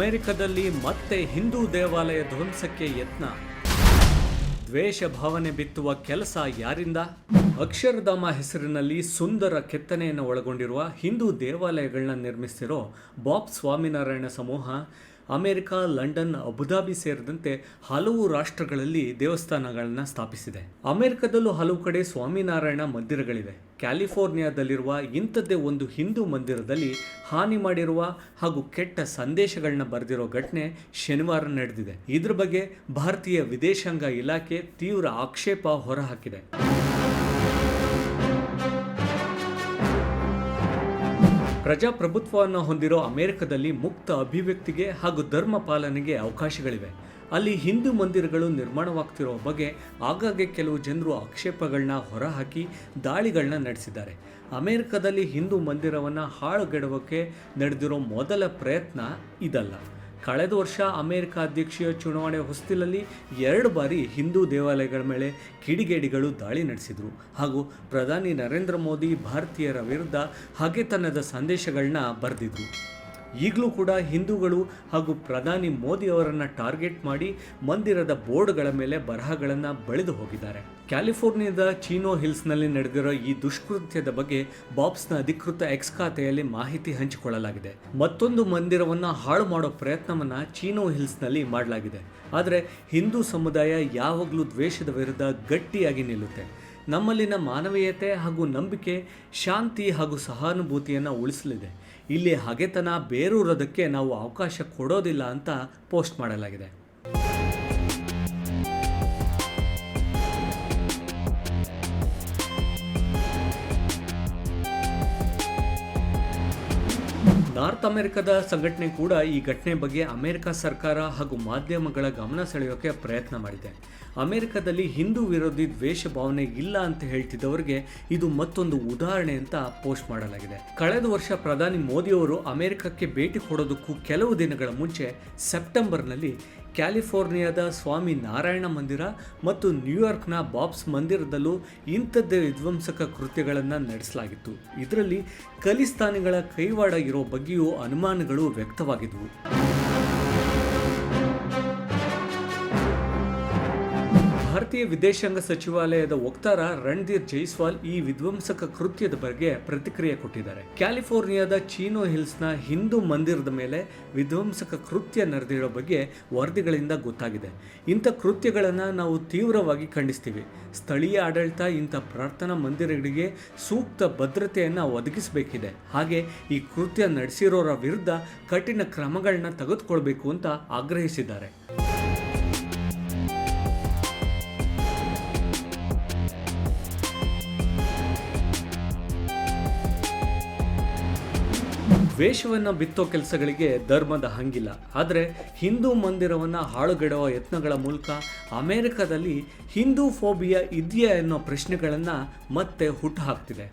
ಅಮೆರಿಕದಲ್ಲಿ ಮತ್ತೆ ಹಿಂದೂ ದೇವಾಲಯ ಧ್ವಂಸಕ್ಕೆ ಯತ್ನ. ದ್ವೇಷ ಭಾವನೆ ಬಿತ್ತುವ ಕೆಲಸ ಯಾರಿಂದ? ಅಕ್ಷರಧಾಮ ಹೆಸರಿನಲ್ಲಿ ಸುಂದರ ಕೆತ್ತನೆಯನ್ನು ಒಳಗೊಂಡಿರುವ ಹಿಂದೂ ದೇವಾಲಯಗಳನ್ನ ನಿರ್ಮಿಸಿರೋ ಬಾಬ್ ಸ್ವಾಮಿನಾರಾಯಣ ಸಮೂಹ ಅಮೆರಿಕ, ಲಂಡನ್, ಅಬುದಾಬಿ ಸೇರಿದಂತೆ ಹಲವು ರಾಷ್ಟ್ರಗಳಲ್ಲಿ ದೇವಸ್ಥಾನಗಳನ್ನು ಸ್ಥಾಪಿಸಿದೆ. ಅಮೆರಿಕದಲ್ಲೂ ಹಲವು ಕಡೆ ಸ್ವಾಮಿನಾರಾಯಣ ಮಂದಿರಗಳಿವೆ. ಕ್ಯಾಲಿಫೋರ್ನಿಯಾದಲ್ಲಿರುವ ಇಂಥದ್ದೇ ಒಂದು ಹಿಂದೂ ಮಂದಿರದಲ್ಲಿ ಹಾನಿ ಮಾಡಿರುವ ಹಾಗೂ ಕೆಟ್ಟ ಸಂದೇಶಗಳನ್ನ ಬರೆದಿರೋ ಘಟನೆ ಶನಿವಾರ ನಡೆದಿದೆ. ಇದ್ರ ಬಗ್ಗೆ ಭಾರತೀಯ ವಿದೇಶಾಂಗ ಇಲಾಖೆ ತೀವ್ರ ಆಕ್ಷೇಪ ಹೊರಹಾಕಿದೆ. ಪ್ರಜಾಪ್ರಭುತ್ವವನ್ನು ಹೊಂದಿರೋ ಅಮೆರಿಕದಲ್ಲಿ ಮುಕ್ತ ಅಭಿವ್ಯಕ್ತಿಗೆ ಹಾಗೂ ಧರ್ಮ ಪಾಲನೆಗೆ ಅವಕಾಶಗಳಿವೆ. ಅಲ್ಲಿ ಹಿಂದೂ ಮಂದಿರಗಳು ನಿರ್ಮಾಣವಾಗ್ತಿರೋ ಬಗ್ಗೆ ಆಗಾಗ್ಗೆ ಕೆಲವು ಜನರು ಆಕ್ಷೇಪಗಳನ್ನ ಹೊರಹಾಕಿ ದಾಳಿಗಳನ್ನ ನಡೆಸಿದ್ದಾರೆ. ಅಮೆರಿಕದಲ್ಲಿ ಹಿಂದೂ ಮಂದಿರವನ್ನು ಹಾಳುಗೆಡವಕ್ಕೆ ನಡೆದಿರೋ ಮೊದಲ ಪ್ರಯತ್ನ ಇದಲ್ಲ. ಕಳೆದ ವರ್ಷ ಅಮೆರಿಕ ಅಧ್ಯಕ್ಷೀಯ ಚುನಾವಣೆ ಹೊಸ್ತಿಲಲ್ಲಿ ಎರಡು ಬಾರಿ ಹಿಂದೂ ದೇವಾಲಯಗಳ ಮೇಲೆ ಕಿಡಿಗೇಡಿಗಳು ದಾಳಿ ನಡೆಸಿದರು. ಹಾಗೂ ಪ್ರಧಾನಿ ನರೇಂದ್ರ ಮೋದಿ ಭಾರತೀಯರ ವಿರುದ್ಧ ಹಗೆತನದ ಸಂದೇಶಗಳನ್ನ ಬರೆದಿದ್ರು. ಈಗಲೂ ಕೂಡ ಹಿಂದೂಗಳು ಹಾಗೂ ಪ್ರಧಾನಿ ಮೋದಿ ಅವರನ್ನು ಟಾರ್ಗೆಟ್ ಮಾಡಿ ಮಂದಿರದ ಬೋರ್ಡ್ಗಳ ಮೇಲೆ ಬರಹಗಳನ್ನು ಬಳಿದು ಹೋಗಿದ್ದಾರೆ. ಕ್ಯಾಲಿಫೋರ್ನಿಯಾದ ಚೀನೋ ಹಿಲ್ಸ್ನಲ್ಲಿ ನಡೆದಿರೋ ಈ ದುಷ್ಕೃತ್ಯದ ಬಗ್ಗೆ ಬಾಬ್ಸ್ನ ಅಧಿಕೃತ ಎಕ್ಸ್ ಖಾತೆಯಲ್ಲಿ ಮಾಹಿತಿ ಹಂಚಿಕೊಳ್ಳಲಾಗಿದೆ. ಮತ್ತೊಂದು ಮಂದಿರವನ್ನು ಹಾಳು ಮಾಡೋ ಪ್ರಯತ್ನವನ್ನು ಚೀನೋ ಹಿಲ್ಸ್ನಲ್ಲಿ ಮಾಡಲಾಗಿದೆ. ಆದರೆ ಹಿಂದೂ ಸಮುದಾಯ ಯಾವಾಗಲೂ ದ್ವೇಷದ ವಿರುದ್ಧ ಗಟ್ಟಿಯಾಗಿ ನಿಲ್ಲುತ್ತೆ. ನಮ್ಮಲ್ಲಿನ ಮಾನವೀಯತೆ ಹಾಗೂ ನಂಬಿಕೆ, ಶಾಂತಿ ಹಾಗೂ ಸಹಾನುಭೂತಿಯನ್ನು ಉಳಿಸಲಿದೆ. ಇಲ್ಲಿ ಹಗೆತನ, ಬೇರೂರೋದಕ್ಕೆ ನಾವು ಅವಕಾಶ ಕೊಡೋದಿಲ್ಲ ಅಂತ ಪೋಸ್ಟ್ ಮಾಡಲಾಗಿದೆ. ನಾರ್ತ್ ಅಮೆರಿಕದ ಸಂಘಟನೆ ಕೂಡ ಈ ಘಟನೆ ಬಗ್ಗೆ ಅಮೆರಿಕ ಸರ್ಕಾರ ಹಾಗೂ ಮಾಧ್ಯಮಗಳ ಗಮನ ಸೆಳೆಯೋಕೆ ಪ್ರಯತ್ನ ಮಾಡಿದೆ. ಅಮೆರಿಕದಲ್ಲಿ ಹಿಂದೂ ವಿರೋಧಿ ದ್ವೇಷ ಭಾವನೆ ಇಲ್ಲ ಅಂತ ಹೇಳ್ತಿದ್ದವರಿಗೆ ಇದು ಮತ್ತೊಂದು ಉದಾಹರಣೆ ಅಂತ ಪೋಸ್ಟ್ ಮಾಡಲಾಗಿದೆ. ಕಳೆದ ವರ್ಷ ಪ್ರಧಾನಿ ಮೋದಿಯವರು ಅಮೆರಿಕಕ್ಕೆ ಭೇಟಿ ಕೊಡೋದಕ್ಕೂ ಕೆಲವು ದಿನಗಳ ಮುಂಚೆ ಸೆಪ್ಟೆಂಬರ್ನಲ್ಲಿ ಕ್ಯಾಲಿಫೋರ್ನಿಯಾದ ಸ್ವಾಮಿ ನಾರಾಯಣ ಮಂದಿರ ಮತ್ತು ನ್ಯೂಯಾರ್ಕ್ನ ಬಾಬ್ಸ್ ಮಂದಿರದಲ್ಲೂ ಇಂಥದ್ದೇ ವಿಧ್ವಂಸಕ ಕೃತ್ಯಗಳನ್ನು ನಡೆಸಲಾಗಿತ್ತು. ಇದರಲ್ಲಿ ಖಲಿಸ್ತಾನಿಗಳ ಕೈವಾಡ ಇರೋ ಬಗ್ಗೆಯೂ ಅನುಮಾನಗಳು ವ್ಯಕ್ತವಾಗಿದ್ವು. ಭಾರತೀಯ ವಿದೇಶಾಂಗ ಸಚಿವಾಲಯದ ವಕ್ತಾರ ರಣಧೀರ್ ಜೈಸ್ವಾಲ್ ಈ ವಿಧ್ವಂಸಕ ಕೃತ್ಯದ ಬಗ್ಗೆ ಪ್ರತಿಕ್ರಿಯೆ ಕೊಟ್ಟಿದ್ದಾರೆ. ಕ್ಯಾಲಿಫೋರ್ನಿಯಾದ ಚೀನೋ ಹಿಲ್ಸ್ನ ಹಿಂದೂ ಮಂದಿರದ ಮೇಲೆ ವಿಧ್ವಂಸಕ ಕೃತ್ಯ ನಡೆದಿರೋ ಬಗ್ಗೆ ವರದಿಗಳಿಂದ ಗೊತ್ತಾಗಿದೆ. ಇಂಥ ಕೃತ್ಯಗಳನ್ನು ನಾವು ತೀವ್ರವಾಗಿ ಖಂಡಿಸ್ತೀವಿ. ಸ್ಥಳೀಯ ಆಡಳಿತ ಇಂಥ ಪ್ರಾರ್ಥನಾ ಮಂದಿರಗಳಿಗೆ ಸೂಕ್ತ ಭದ್ರತೆಯನ್ನು ಒದಗಿಸಬೇಕಿದೆ. ಹಾಗೆ ಈ ಕೃತ್ಯ ನಡೆಸಿರೋರ ವಿರುದ್ಧ ಕಠಿಣ ಕ್ರಮಗಳನ್ನ ತೆಗೆದುಕೊಳ್ಬೇಕು ಅಂತ ಆಗ್ರಹಿಸಿದ್ದಾರೆ. ದ್ವೇಷವನ್ನು ಬಿತ್ತೋ ಕೆಲಸಗಳಿಗೆ ಧರ್ಮದ ಹಂಗಿಲ್ಲ. ಆದರೆ ಹಿಂದೂ ಮಂದಿರವನ್ನು ಹಾಳುಗೆಡುವ ಯತ್ನಗಳ ಮೂಲಕ ಅಮೆರಿಕದಲ್ಲಿ ಹಿಂದೂ ಫೋಬಿಯಾ ಇದೆಯಾ ಅನ್ನೋ ಪ್ರಶ್ನೆಗಳನ್ನು ಮತ್ತೆ ಹುಟ್ಟುಹಾಕ್ತಿದೆ